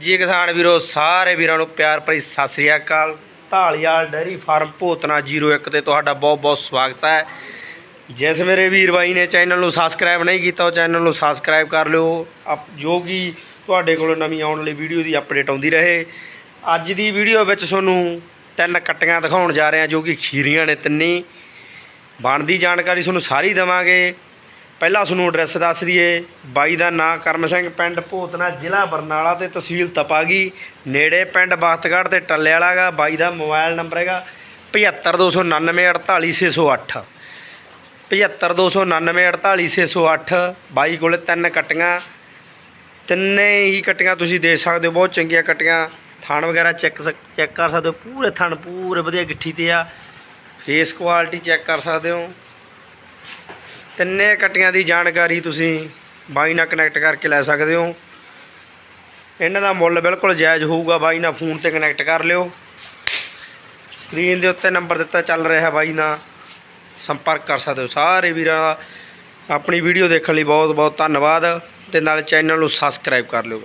ਜੀ ਕਿਸਾਨ ਵੀਰੋ, ਸਾਰੇ ਵੀਰਾਂ ਨੂੰ ਪਿਆਰ ਭਰੀ ਸਤਿ ਸ੍ਰੀ ਅਕਾਲ। ਢਾਲੀਵਾਲ ਡੈਰੀ ਫਾਰਮ ਭੋਤਨਾ 01 ਤੇ ਤੁਹਾਡਾ ਬਹੁਤ ਬਹੁਤ ਸਵਾਗਤ ਹੈ। ਜਿਸ ਮੇਰੇ ਵੀਰ ਬਾਈ ਨੇ ਚੈਨਲ ਨੂੰ ਸਬਸਕ੍ਰਾਈਬ ਨਹੀਂ ਕੀਤਾ, ਉਹ ਚੈਨਲ ਨੂੰ ਸਬਸਕ੍ਰਾਈਬ ਕਰ ਲਿਓ। ਅਪ- ਜੋ ਕਿ ਤੁਹਾਡੇ ਕੋਲ ਨਵੀਂ ਆਉਣ ਵਾਲੀ ਵੀਡੀਓ ਦੀ ਅਪਡੇਟ ਆਉਂਦੀ ਰਹੇ। ਅੱਜ ਦੀ ਵੀਡੀਓ ਵਿੱਚ ਤੁਹਾਨੂੰ ਤਿੰਨ ਕੱਟੀਆਂ ਦਿਖਾਉਣ ਜਾ ਰਹੇ ਹਾਂ, ਜੋ ਕਿ ਖੀਰੀਆਂ ਨੇ ਤਿੰਨੀ। ਬਣਦੀ ਜਾਣਕਾਰੀ ਤੁਹਾਨੂੰ ਸਾਰੀ ਦੇਵਾਂਗੇ। ਪਹਿਲਾਂ ਤੁਹਾਨੂੰ ਐਡਰੈਸ ਦੱਸ ਦਈਏ। ਬਾਈ ਦਾ ਨਾਂ ਕਰਮ ਸਿੰਘ, ਪਿੰਡ ਭੋਤਨਾ, ਜ਼ਿਲ੍ਹਾ ਬਰਨਾਲਾ ਤੇ ਤਹਿਸੀਲ ਤਪਾਗੀ। ਨੇੜੇ ਪਿੰਡ ਬਖਤਗੜ੍ਹ ਤੇ ਟੱਲੇ ਵਾਲਾ ਗਾ ਬਾਈ ਦਾ ਮੋਬਾਈਲ ਨੰਬਰ ਹੈਗਾ 7529948608 7529948608 ਬਾਈ ਕੋਲੇ ਤਿੰਨ ਕੱਟੀਆਂ। ਤਿੰਨੇ ਹੀ ਕੱਟੀਆਂ ਤੁਸੀਂ ਦੇਖ ਸਕਦੇ ਹੋ, ਬਹੁਤ ਚੰਗੀਆਂ ਕੱਟੀਆਂ। ਥਾਣ ਵਗੈਰਾ ਚੈੱਕ ਚੈੱਕ ਕਰ ਸਕਦੇ ਹੋ। ਪੂਰੇ ਥਣ ਪੂਰੇ ਵਧੀਆ ਗਿੱਠੀ ਤੇ ਆ। ਫੇਸ ਕੁਆਲਿਟੀ ਚੈੱਕ ਕਰ ਸਕਦੇ ਹੋ। ਤਿੰਨੇ ਕੱਟੀਆਂ ਦੀ ਜਾਣਕਾਰੀ ਤੁਸੀਂ ਬਾਈ ਨਾਲ ਕਨੈਕਟ ਕਰਕੇ ਲੈ ਸਕਦੇ ਹੋ। ਇਹਨਾਂ ਦਾ ਮੁੱਲ ਬਿਲਕੁਲ ਜਾਇਜ਼ ਹੋਊਗਾ, ਬਾਈ ਨਾਲ ਫੋਨ ਤੇ ਕਨੈਕਟ ਕਰ ਲਿਓ। ਸਕਰੀਨ ਦੇ ਉੱਤੇ ਨੰਬਰ ਦਿੱਤਾ ਚੱਲ ਰਿਹਾ ਬਾਈ ਨਾਲ। ਸੰਪਰਕ ਕਰ ਸਕਦੇ ਹੋ ਸਾਰੇ ਵੀਰਾਂ ਦਾ। ਆਪਣੀ ਵੀਡੀਓ ਦੇਖਣ ਲਈ ਬਹੁਤ ਬਹੁਤ ਧੰਨਵਾਦ ਤੇ ਨਾਲ ਚੈਨਲ ਨੂੰ ਸਬਸਕ੍ਰਾਈਬ ਕਰ ਲਿਓ।